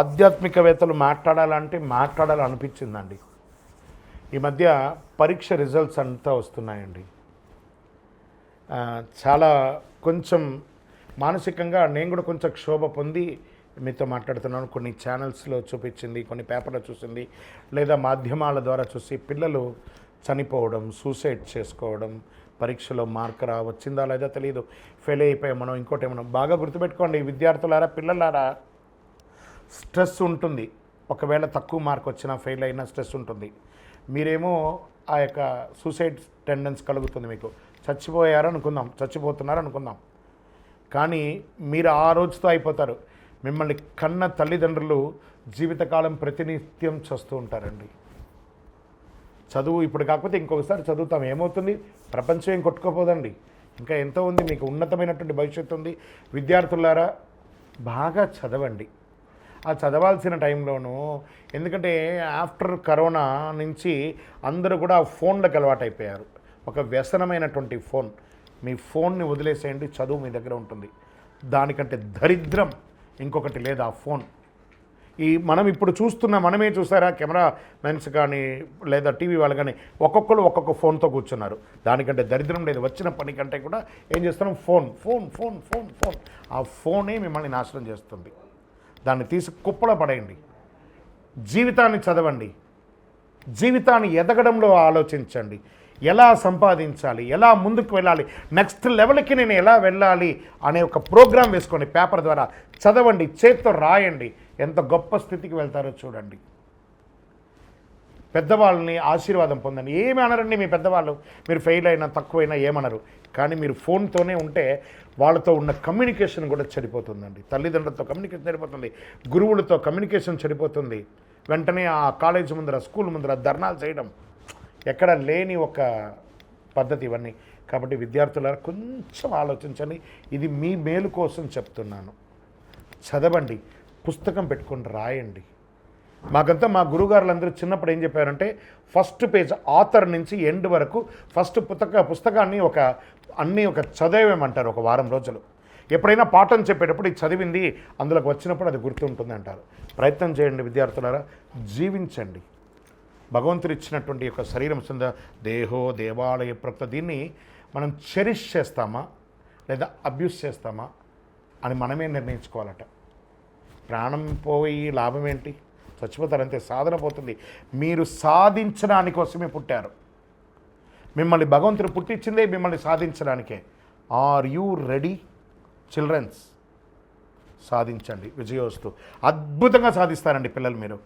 ఆధ్యాత్మికవేత్తలు మాట్లాడాలంటే మాట్లాడాలనిపించిందండి. ఈ మధ్య పరీక్ష రిజల్ట్స్ అంతా వస్తున్నాయండి. చాలా కొంచెం మానసికంగా నేను కూడా కొంచెం క్షోభ పొంది మీతో మాట్లాడుతున్నాను. కొన్ని ఛానల్స్లో చూపించింది కొన్ని పేపర్లో చూసింది లేదా మాధ్యమాల ద్వారా చూసి పిల్లలు చనిపోవడం సూసైడ్ చేసుకోవడం పరీక్షలో మార్క్ రా వచ్చిందా లేదా తెలియదు ఫెయిల్ అయిపోయామనో ఇంకోటి ఏమనో బాగా గుర్తుపెట్టుకోండి విద్యార్థులారా పిల్లలారా. స్ట్రెస్ ఉంటుంది. ఒకవేళ తక్కువ మార్క్ వచ్చినా ఫెయిల్ అయినా స్ట్రెస్ ఉంటుంది. మీరేమో ఆ యొక్క సూసైడ్ టెండెన్స్ కలుగుతుంది మీకు. చచ్చిపోయారు అనుకుందాం చచ్చిపోతున్నారు అనుకుందాం కానీ మీరు ఆ రోజుతో అయిపోతారు. మిమ్మల్ని కన్న తల్లిదండ్రులు జీవితకాలం ప్రతినిత్యం చేస్తూ ఉంటారండి. చదువు ఇప్పుడు కాకపోతే ఇంకొకసారి చదువుతాం. ఏమవుతుంది? ప్రపంచం ఏం కొట్టుకోపోదండి. ఇంకా ఎంతో ఉంది. మీకు ఉన్నతమైనటువంటి భవిష్యత్తు ఉంది. విద్యార్థులారా బాగా చదవండి. ఆ చదవాల్సిన టైంలోనూ ఎందుకంటే ఆఫ్టర్ కరోనా నుంచి అందరూ కూడా ఫోన్లకు అలవాటు అయిపోయారు ఒక వ్యసనమైనటువంటి ఫోన్. మీ ఫోన్ని వదిలేసేయండి చదువు మీ దగ్గర ఉంటుంది. దానికంటే దరిద్రం ఇంకొకటి లేదు ఆ ఫోన్. ఈ మనం ఇప్పుడు చూస్తున్న మనమే చూసారా కెమెరా మెన్స్ కానీ లేదా టీవీ వాళ్ళు కానీ ఒక్కొక్కరు ఒక్కొక్క ఫోన్తో కూర్చున్నారు. దానికంటే దరిద్రం లేదు. వచ్చిన పని కంటే కూడా ఏం చేస్తున్నాం? Phone phone phone phone phone. ఆ ఫోనే మిమ్మల్ని నాశనం చేస్తుంది. దాన్ని తీసి కుప్పలో పడేయండి. జీవితాన్ని చదవండి. జీవితాన్ని ఎదగడంలో ఆలోచించండి. ఎలా సంపాదించాలి? ఎలా ముందుకు వెళ్ళాలి? నెక్స్ట్ లెవెల్కి నేను ఎలా వెళ్ళాలి? అనే ఒక ప్రోగ్రాం వేసుకోండి పేపర్ ద్వారా చదవండి. చేత్తో రాయండి. ఎంత గొప్ప స్థితికి వెళ్తారో చూడండి. పెద్దవాళ్ళని ఆశీర్వాదం పొందండి. ఏమి అనరండి మీ పెద్దవాళ్ళు? మీరు ఫెయిల్ అయినా తక్కువైనా ఏమనరు. కానీ మీరు ఫోన్తోనే ఉంటే వాళ్ళతో ఉన్న కమ్యూనికేషన్ కూడా చెడిపోతుందండి. తల్లిదండ్రులతో కమ్యూనికేషన్ చెడిపోతుంది. గురువులతో కమ్యూనికేషన్ చెడిపోతుంది. వెంటనే ఆ కాలేజ్ ముందర స్కూల్ ముందర ధర్నాలు చేయడం. ఎక్కడ లేని ఒక పద్ధతి ఇవన్నీ. కాబట్టి విద్యార్థులారా కొంచెం ఆలోచించండి. ఇది మీ మేలు కోసం చెప్తున్నాను. చదవండి. పుస్తకం పెట్టుకొని రాయండి. మాకంతా మా గురుగారులందరూ చిన్నప్పుడు ఏం చెప్పారంటే ఫస్ట్ పేజ్ ఆథర్ నుంచి ఎండ్ వరకు ఫస్ట్ పుస్తక పుస్తకాన్ని ఒక అన్నీ ఒక చదివేమంటారు ఒక వారం రోజులు. ఎప్పుడైనా పాఠం చెప్పేటప్పుడు ఇది చదివింది అందులోకి వచ్చినప్పుడు అది గుర్తుంటుంది అంటారు. ప్రయత్నం చేయండి విద్యార్థులారా జీవించండి. భగవంతుడు ఇచ్చినటువంటి యొక్క శరీరం కింద దేహో దేవాలయ ప్రక్త దీన్ని మనం చెరిష్ చేస్తామా? లేదా అబ్యూస్ చేస్తామా? అని మనమే నిర్ణయించుకోవాలట. ప్రాణం పోయి లాభం ఏంటి? చచ్చిపోతారంతే సాధన పోతుంది. మీరు సాధించడానికి కోసమే పుట్టారు. మిమ్మల్ని భగవంతుడు పుట్టించిందే మిమ్మల్ని సాధించడానికే. ఆర్ యూ రెడీ చిల్డ్రన్స్ సాధించండి. విజయోస్తు అద్భుతంగా సాధిస్తారండి పిల్లలు మీరు.